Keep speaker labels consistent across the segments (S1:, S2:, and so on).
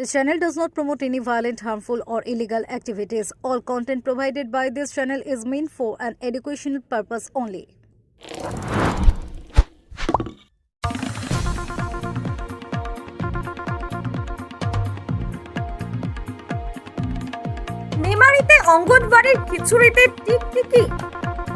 S1: This channel does not promote any violent, harmful, or illegal activities. All content provided by this channel is meant for an educational purpose only.
S2: মেমারিতে অঙ্গনবাড়ির খিচুড়িতে টিকটিকি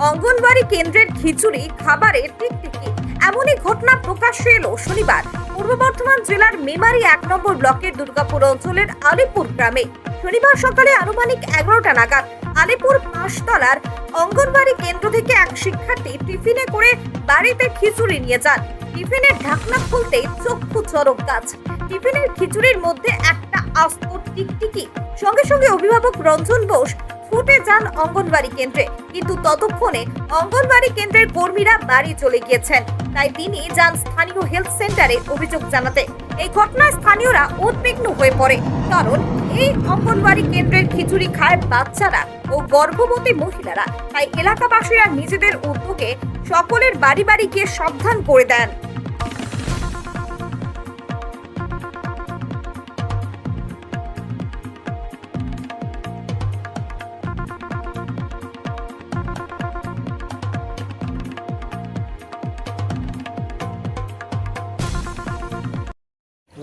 S2: অঙ্গনবাড়ি কেন্দ্রের খিচুড়ি খাবারে টিকটিকি এমনই ঘটনা প্রকাশ্যে এলো শনিবার। পূর্ব বর্ধমান জেলার মেমারি এক নম্বর ব্লকের দুর্গাপুর অঞ্চলের আলিপুর গ্রামে। শনিবার সকালে আনুমানিক এগারোটা নাগাদ আলিপুর পাঁচতলার অঙ্গনবাড়ি কেন্দ্র থেকে এক শিক্ষার্থী টিফিনে করে বাড়িতে খিচুড়ি নিয়ে যান। টিফিনের ঢাকনা খুলতেই চক্ষু চরক গাছ টিফিনের খিচুড়ির মধ্যে একটা আস্ত টিকটিকি। সঙ্গে সঙ্গে অভিভাবক রঞ্জন বোস ছুটে যান অঙ্গনবাড়ি কেন্দ্রে। কিন্তু ততক্ষণে অঙ্গনবাড়ি কেন্দ্রের কর্মীরা বাড়ি চলে গিয়েছেন। তাই তিনি যান স্থানীয় হেলথ সেন্টারে অভিযোগ জানাতে। এই ঘটনায় স্থানীয়রা উদ্বিগ্ন হয়ে পড়ে। কারণ এই অঙ্গনবাড়ি কেন্দ্রের খিচুড়ি খায় বাচ্চারা ও গর্ভবতী মহিলারা। তাই এলাকাবাসীরা নিজেদের উদ্যোগে সকলের বাড়ি বাড়ি গিয়ে সাবধান করে দেন।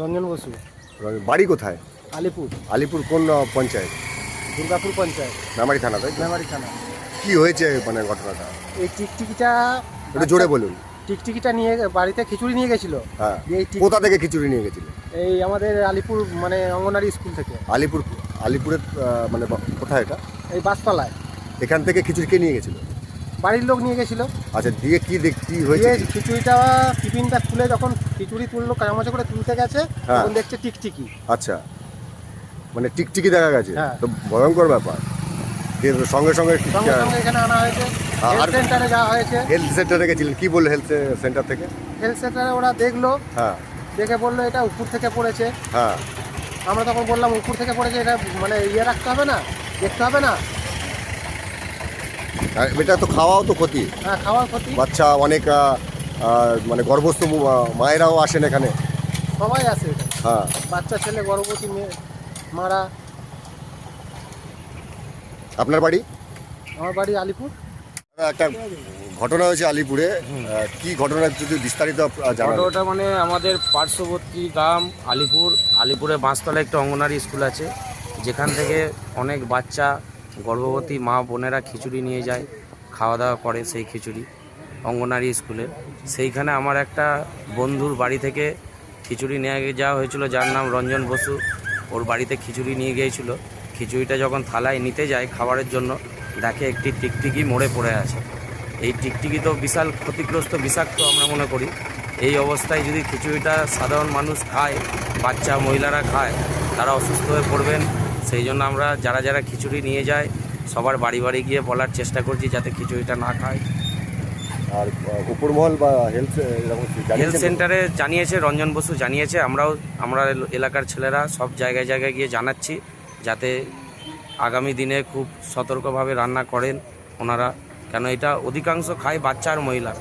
S3: রঞ্জন বসু।
S4: বাড়ি কোথায়?
S3: আলিপুর।
S4: আলিপুর কোন পঞ্চায়েত?
S3: দুর্গাপুর পঞ্চায়েত।
S4: মেমারি থানা তাই তো?
S3: মেমারি থানা।
S4: কি হয়েছে মানে ঘটনাটা?
S3: এই টিকটিকিটা
S4: একটু জোরে বলুন।
S3: টিকটিকিটা নিয়ে বাড়িতে খিচুড়ি নিয়ে গেছিল।
S4: হ্যাঁ। কোথা থেকে খিচুড়ি নিয়ে গেছিল?
S3: এই আমাদের আলিপুর মানে অঙ্গনারী স্কুল থেকে।
S4: আলিপুর আলিপুরের মানে কোথায় এটা?
S3: এই বাসপালায়
S4: এখান থেকে খিচুড়ি কে নিয়ে গেছিল?
S3: বাড়ির লোক নিয়ে গেছিল।
S4: আচ্ছা দিয়ে কি দেখ কি হয়েছে?
S3: দিয়ে খিচুড়িটা টিফিনটা খুলে যখন খিচুড়ি তুললো চামচে করে তুলতে গেছে
S4: হ্যাঁ।
S3: তখন দেখছে টিকটিকি।
S4: আচ্ছা। মানে টিকটিকি দেখা গেছে?
S3: হ্যাঁ।
S4: তো ভয়ঙ্কর ব্যাপার। দিয়ে তো সঙ্গে সঙ্গে
S3: সঙ্গে সঙ্গে এখানে আনা হয়েছে।
S4: আর-
S3: হেলথ সেন্টারে যাওয়া হয়েছে।
S4: হেলথ সেন্টারে গেছিলেন। কি বলল হেলথ সেন্টার থেকে?
S3: হেলথ সেন্টারে ওরা দেখল।
S4: হ্যাঁ।
S3: দেখে বলল এটা উপর থেকে পড়েছে।
S4: হ্যাঁ।
S3: আমরা তখন বললাম উপর থেকে পড়েছে এটা মানে ইয়ে রাখতে হবে না দেখতে হবে না।
S4: আর এটা তো খাওয়াও তো ক্ষতি।
S3: হ্যাঁ খাওয়ার ক্ষতি।
S4: বাচ্চা অনেক মানে গর্ভস্থ মায়েরাও আসেন এখানে।
S3: সবাই আসে
S4: হ্যাঁ।
S3: বাচ্চা ছেলে গর্ভবতী মেয়ে মারা।
S4: আপনার বাড়ি?
S3: আমার বাড়ি আলিপুর।
S4: একটা ঘটনা হয়েছে আলিপুরে। কি ঘটনা যদি বিস্তারিত
S5: ঘটনাটা মানে আমাদের পার্শ্ববর্তী গ্রাম আলিপুর। আলিপুরে বাঁশতলা একটা অঙ্গনারী স্কুল আছে যেখান থেকে অনেক বাচ্চা গর্ভবতী মা বোনেরা খিচুড়ি নিয়ে যায়, খাওয়া দাওয়া করে সেই খিচুড়ি অঙ্গনারী স্কুলে। সেইখানে আমার একটা বন্ধুর বাড়ি থেকে খিচুড়ি নিয়ে যাওয়া হয়েছিল, যার নাম রঞ্জন বসু। ওর বাড়িতে খিচুড়ি নিয়ে গিয়েছিল। খিচুড়িটা যখন থালায় নিতে যায় খাবারের জন্য, দেখে একটি টিকটিকি মরে পড়ে আছে। এই টিকটিকি তো বিশাল ক্ষতিগ্রস্ত, বিষাক্ত আমরা মনে করি। এই অবস্থায় যদি খিচুড়িটা সাধারণ মানুষ খায়, বাচ্চা, মহিলারা খায়, তারা অসুস্থ হয়ে পড়বেন। সেই জন্য আমরা যারা যারা খিচুড়ি নিয়ে যায় সবার বাড়ি বাড়ি গিয়ে বলার চেষ্টা করছি যাতে খিচুড়িটা না খায়।
S4: আর উপরমহল বা হেলথ
S5: হেলথ সেন্টারে জানিয়েছে রঞ্জন বসু জানিয়েছে আমরাও আমরা এল- এলাকার ছেলেরা সব জায়গায় জায়গায় গিয়ে জানাচ্ছি যাতে আগামী দিনে খুব সতর্কভাবে রান্না করেন ওনারা। কেন এটা অধিকাংশ খায় বাচ্চা আর মহিলা।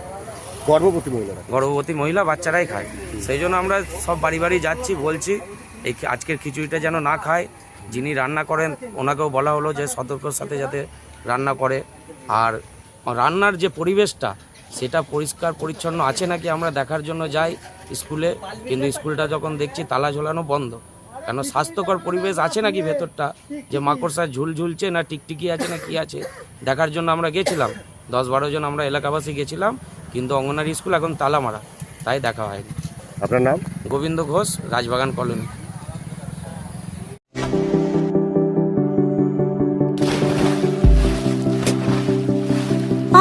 S4: গর্ভবতী মহিলারা
S5: গর্ভবতী মহিলা বাচ্চারাই খায়। সেই জন্য আমরা সব বাড়ি বাড়ি যাচ্ছি বলছি এই আজকের খিচুড়িটা যেন না খায় যিনি রান্না করেন ওনাকেও বলা হলো যে সতর্কর সাথে যাতে রান্না করে। আর রান্নার যে পরিবেশটা সেটা পরিষ্কার পরিচ্ছন্ন আছে নাকি আমরা দেখার জন্য যাই স্কুলে? কিন্তু স্কুলটা যখন দেখছি তালা ঝোলানো বন্ধ। কেন স্বাস্থ্যকর পরিবেশ আছে নাকি ভেতরটা? যে মাকড়সা ঝুল ঝুলছে না টিকটিকি আছে না কি আছে? দেখার জন্য আমরা গেছিলাম। দশ বারো জন আমরা এলাকাবাসী গেছিলাম কিন্তু অঙ্গনারী স্কুল এখন তালা মারা। তাই দেখা হয়নি।
S4: আপনার নাম?
S5: Gobinda Ghosh Rajbagan colony.